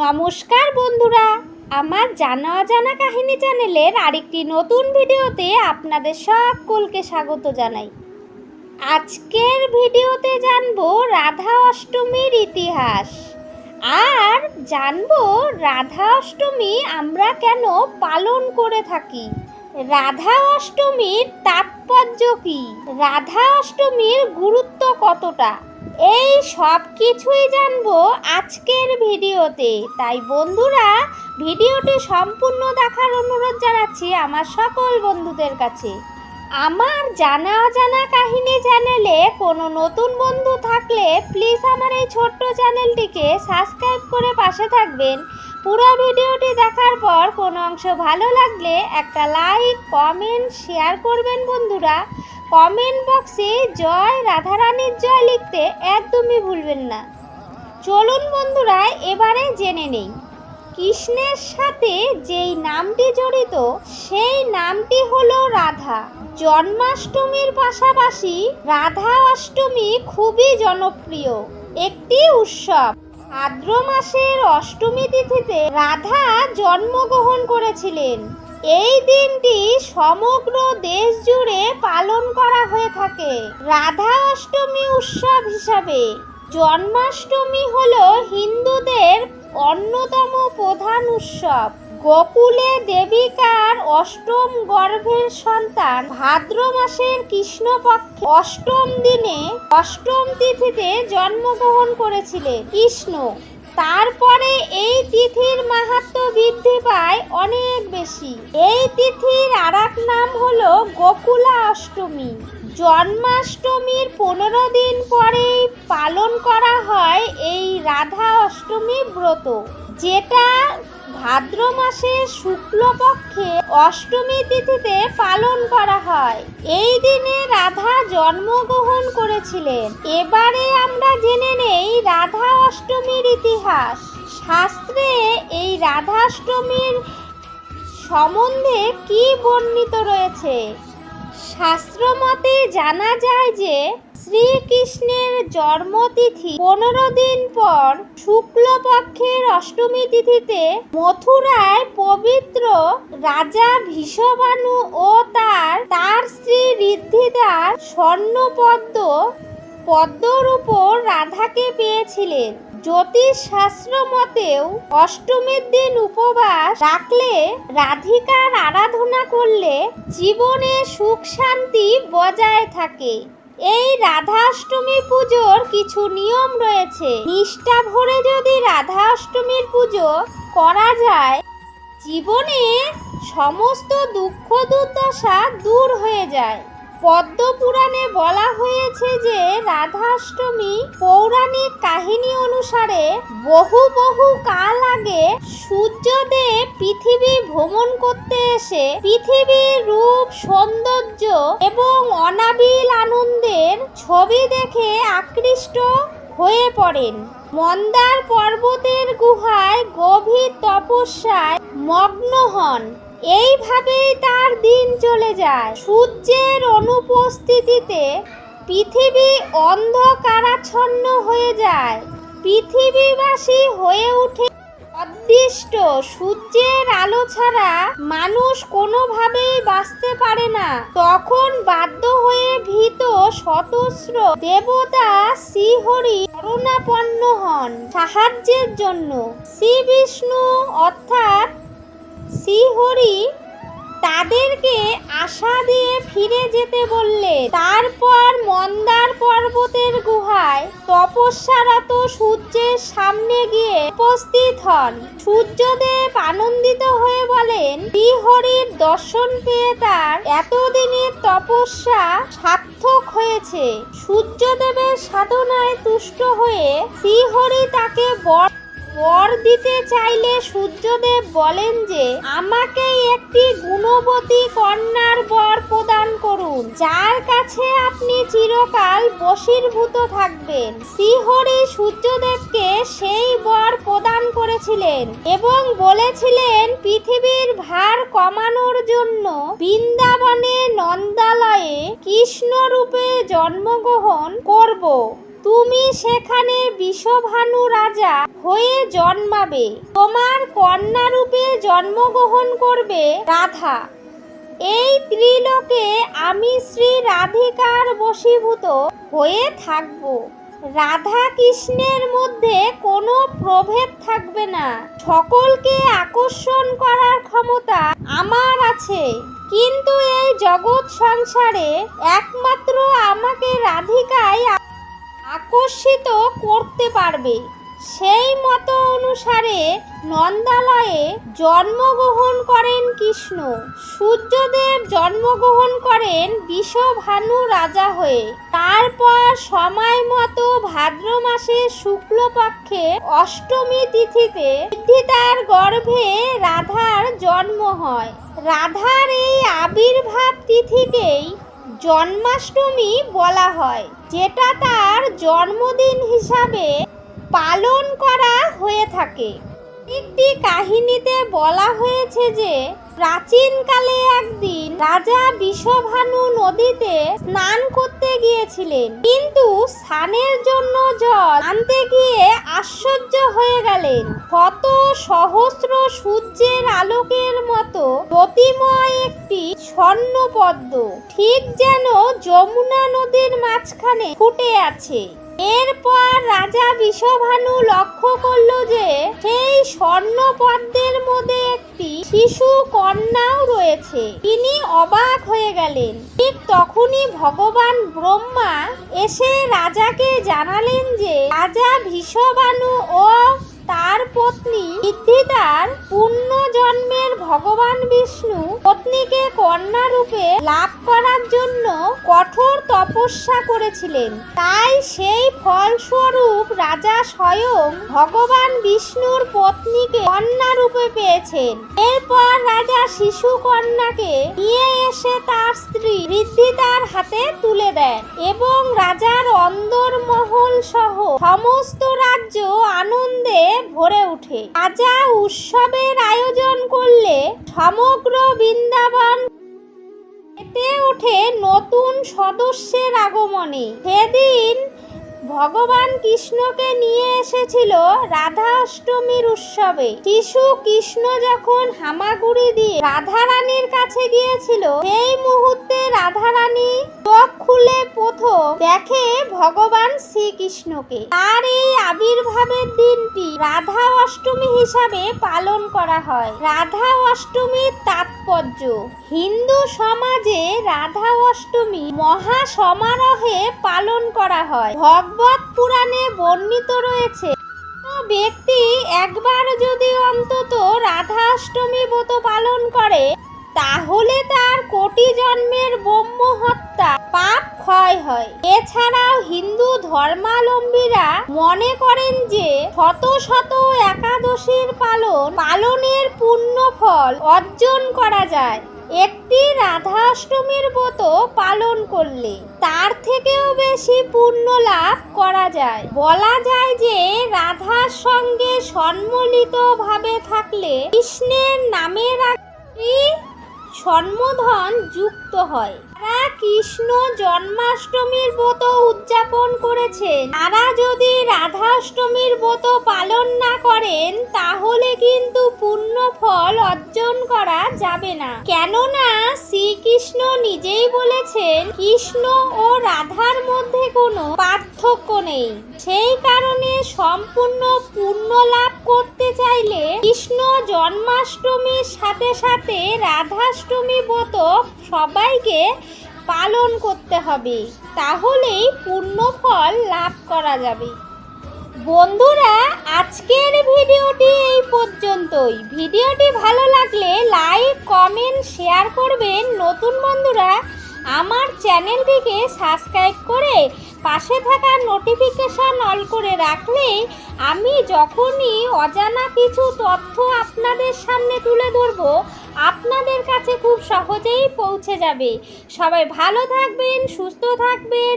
নমস্কার বন্ধুরা, আমার জানা অজানা কাহিনী চ্যানেলের আরেকটি নতুন ভিডিওতে আপনাদের সকলকে স্বাগত জানাই। আজকের ভিডিওতে জানব রাধা অষ্টমীর ইতিহাস। আর জানব রাধা অষ্টমী আমরা কেন পালন করে থাকি? রাধা অষ্টমীর তাৎপর্য কী? রাধা অষ্টমীর গুরুত্ব কতটা? এই সব কিছুই জানব আজকের ভিডিওতে। তাই বন্ধুরা, ভিডিওটি সম্পূর্ণ দেখার অনুরোধ জানাচ্ছি আমার সকল বন্ধুদের কাছে। আমার জানা অজানা কাহিনী চ্যানেলে কোনো নতুন বন্ধু থাকলে প্লিজ আমার এই ছোট্ট চ্যানেলটিকে সাবস্ক্রাইব করে পাশে থাকবেন। পুরো ভিডিওটি দেখার পর কোনো অংশ ভালো লাগলে একটা লাইক কমেন্ট শেয়ার করবেন বন্ধুরা। কমেন্ট বক্সে জয় রাধারানীর জয় লিখতে একদমই ভুলবেন না। চলুন বন্ধুরা, এবারে জেনে নেই। কৃষ্ণের সাথে যেই নামটি জড়িত, সেই নামটি হলো রাধা। জন্মাষ্টমীর পাশাপাশি রাধা অষ্টমী খুবই জনপ্রিয়। একটি উৎসব। ভাদ্র মাসের অষ্টমী তিথিতে রাধা জন্মগ্রহণ করেছিলেন। এই দিনটি সমগ্র দেশ জুড়ে পালন করা হয়ে থাকে। রাধা অষ্টমী উৎসব হিসাবে। জন্মাষ্টমী হল হিন্দুদের অন্যতম প্রধান উৎসব। গোকুলে দেবিকার অষ্টম গর্ভের সন্তান ভাদ্র মাসের কৃষ্ণপক্ষে অষ্টম দিনে অষ্টম তিথিতে জন্মগ্রহণ করেছিলেন কৃষ্ণ। তারপরে এই তিথির মাহাত্ম বৃদ্ধি পায় অনেক বেশি। এই তিথির আর নাম হলো গোকুলা অষ্টমী। জন্মাষ্টমীর পনেরো দিন পরেই পালন করা হয় এই রাধা অষ্টমী ব্রত, যেটা ভাদ্র মাসে শুক্লপক্ষে অষ্টমী তিথিতে পালন করা হয়। এই দিনে রাধা জন্মগ্রহণ করেছিলেন। এবারে আমরা জেনে নেই রাধা অষ্টমীর ইতিহাস। শাস্ত্রে এই রাধাষ্টমীর সম্বন্ধে কি বর্ণিত রয়েছে? শাস্ত্রমতে জানা যায় যে শ্রীকৃষ্ণের জন্মতিথি পনেরো দিন পর শুক্লপক্ষের অষ্টমী তিথিতে মথুরায় পবিত্র রাজা ভীষবানু ও তার তার স্ত্রী ঋদ্ধিদার স্বর্ণপদ্ম পদ্মর উপর রাধাকে পেয়েছিলেন। জ্যোতিষ শাস্ত্র মতেও অষ্টমীর দিন উপবাস রাখলে রাধিকার আরাধনা করলে জীবনে সুখ শান্তি বজায় থাকে। এই রাধা অষ্টমী পুজোর কিছু নিয়ম রয়েছে। নিষ্ঠা ভরে যদি রাধাষ্টমীর পুজো করা যায়, জীবনে সমস্ত দুঃখ দুর্দশা দূর হয়ে যায়। পদ্ম পুরাণে বলা হয়েছে যে রাধাষ্টমী পৌরাণিক কাহিনী অনুসারে বহু বহু কাল আগে সূর্যদেব পৃথিবী ভ্রমণ করতে এসে পৃথিবীর রূপ, সৌন্দর্য এবং অনাবিল আনন্দের ছবি দেখে আকৃষ্ট হয়ে পড়েন। মন্দার পর্বতের গুহায় গভীর তপস্যায় মগ্ন হন। এইভাবেই তার দিন চলে যায়। সূর্যের অনুপস্থিতিতে পৃথিবী অন্ধকারাচ্ছন্ন হয়ে যায়। পৃথিবীবাসী হয়ে ওঠে অদৃষ্ট। সূর্যের আলো ছাড়া মানুষ কোনোভাবেই বাঁচতে পারে না। তখন বাধ্য হয়ে ভীত শতস্র দেবতা শ্রীহরি করুণাপন্ন হন সাহায্যের জন্য। শ্রী বিষ্ণু অর্থাৎ তাদেরকে আশা দিয়ে ফিরে যেতে বললে, তারপর মন্দার পর্বতের গুহায় তপস্যারত সূর্যের সামনে গিয়ে উপস্থিত হন। সূর্যদেব আনন্দিত হয়ে বলেন, শ্রীহরির দর্শন পেয়ে তার এতদিনের তপস্যা সার্থক হয়েছে। সূর্যদেবের সাধনায় তুষ্ট হয়ে শ্রীহরি তাকে বর বর দিতে চাইলে সূর্যদেব বলেন যে, আমাকে একটি গুণবতী কন্যার বর প্রদান করুন, যার কাছে আপনি চিরকাল বশীর্ভূত থাকবেন। শ্রীহরি সূর্যদেবকে সেই বর প্রদান করেছিলেন এবং বলেছিলেন, পৃথিবীর ভার কমানোর জন্য বৃন্দাবনে নন্দালয়ে কৃষ্ণরূপে জন্মগ্রহণ করব। তুমি সেখানে বিষভানু রাজা হয়ে জন্মাবে। তোমার কন্যা রূপে জন্মগ্রহণ করবে রাধা। এই ত্রিলোকে আমি শ্রী রাধিকার বশীভূত হয়ে থাকব। রাধা কৃষ্ণের মধ্যে কোনো প্রভেদ থাকবে না। সকলকে আকর্ষণ করার ক্ষমতা আমার আছে। কিন্তু এই জগৎ সংসারে একমাত্র আমাকে রাধিকাই আকর্ষিত করতে পারবে। সেই মতো অনুসারে নন্দালয়ে জন্মগ্রহণ করেন কৃষ্ণ। সূর্যদেব জন্মগ্রহণ করেন বিষভানু রাজা হয়ে। তারপর সময় মতো ভাদ্র মাসের শুক্লপক্ষে অষ্টমী তিথিতে সিদ্ধিতার গর্ভে রাধার জন্ম হয়। রাধার এই আবির্ভাব তিথিকেই জন্মাষ্টমী বলা হয়, যেটা তার জন্মদিন হিসাবে পালন করা হয়ে থাকে। একটি কাহিনীতে বলা হয়েছে যে, প্রাচীনকালে একদিন রাজা বিশ্বভানু নদীতে স্নান করতে গিয়েছিলেন। কিন্তু স্নানের জন্য জল আশ্চর্য হয়ে গেলেন। কত সহস্র সূর্যের আলোকের মতো প্রতিময় একটি স্বর্ণ পদ্ম ঠিক যেন যমুনা নদীর মাঝখানে ফুটে আছে। এরপর রাজা বিষভানু লক্ষ্য করল যে সেই স্বর্ণ পদ্মের মধ্যে একটি শিশু কন্যাও রয়েছে। তিনি অবাক হয়ে গেলেন। ঠিক তখনই ভগবান ব্রহ্মা এসে রাজাকে জানালেন যে রাজা বিষভানু ও তার পত্নী সিদ্ধিদার পূর্ণ জন্মের ভগবান বিষ্ণু পত্নীকে কন্যা রূপে লাভ করার জন্য কঠোর তপস্যা করেছিলেন। তাই সেই ফলস্বরূপ রাজা স্বয়ং ভগবান বিষ্ণুর পত্নীকে কন্যা রূপে পেয়েছেন। এরপর রাজা শিশু কন্যাকে নিয়ে এসে তার স্ত্রী ঋদ্ধিতার হাতে তুলে দেন এবং রাজার অন্দরমহল সহ সমস্ত রাজ্য আনন্দে ভরে ওঠে। রাজা উৎসবের আয়োজন করলে সমগ্র বৃন্দাবন এতে ওঠে নতুন সদস্যের আগমনে। সেদিন ভগবান কৃষ্ণকে নিয়ে এসেছিল রাধা অষ্টমীর উৎসবে। শিশু কৃষ্ণ যখন হামাগুড়ি দিয়ে রাধা রানীর কাছে গিয়েছিল, সেই মুহূর্তে রাধা রানী চোখ খুলে প্রথম দেখে ভগবান শ্রীকৃষ্ণকে। তার এই আবির্ভাবের দিনটি রাধা অষ্টমী হিসাবে পালন করা হয়। রাধা অষ্টমীর তাৎপর্য, হিন্দু সমাজে রাধা অষ্টমী মহা সমারোহে পালন করা হয়। ভগবত পুরাণে বর্ণিত রয়েছে। ব্যক্তি একবার যদি অন্তত রাধাষ্টমী ব্রত পালন করে, তাহলে তার কোটি জন্মের ব্রহ্ম হত্যা পাপ ক্ষয় হয়। এছাড়াও হিন্দু ধর্মাবলম্বীরা মনে করেন যে শত শত একাদশীর পালন, পালনের পুণ্য ফল অর্জন করা যায়। একটি রাধাষ্টমীর ব্রত পালন করলে তার থেকেও বেশি পুণ্য লাভ করা যায়। বলা যায় যে রাধার সঙ্গে সম্মিলিত ভাবে থাকলে কৃষ্ণের নামের সম্বোধন যুক্ত হয়। তারা কৃষ্ণ জন্মাষ্টমীর ব্রত উদযাপন করেছেন। তারা যদি রাধাষ্টমীর ব্রত পালন না করেন, তাহলে কিন্তু পূর্ণ ফল অর্জন করা যাবে না। কেননা, শ্রীকৃষ্ণ নিজেই বলেছেন, কৃষ্ণ ও রাধার মধ্যে কোনো পার্থক্য নেই। সেই কারণে সম্পূর্ণ পূর্ণ লাভ করতে চাইলে কৃষ্ণ জন্মাষ্টমীর সাথে সাথে রাধাষ্টমী ব্রত সবাইকে পালন করতে হবে। তাহলেই পূর্ণ ফল লাভ করা যাবে। বন্ধুরা, আজকের ভিডিওটি এই পর্যন্তই। ভিডিওটি ভালো লাগলে লাইক, কমেন্ট, শেয়ার করবেন। নতুন বন্ধুরা আমার চ্যানেলটিকে সাবস্ক্রাইব করে পাশে থাকা নোটিফিকেশন অল করে রাখলে আমি যখনই অজানা কিছু তথ্য আপনাদের সামনে তুলে ধরবো, আপনাদের কাছে খুব সহজেই পৌঁছে যাবে। সবাই ভালো থাকবেন, সুস্থ থাকবেন।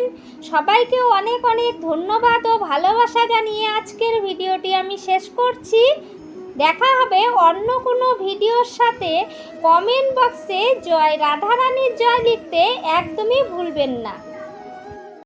সবাইকে অনেক অনেক ধন্যবাদ ও ভালোবাসা জানিয়ে আজকের ভিডিওটি আমি শেষ করছি। দেখা হবে অন্য কোনো ভিডিওর সাথে। কমেন্ট বক্সে জয়, রাধারানীর জয় লিখতে একদমই ভুলবেন না।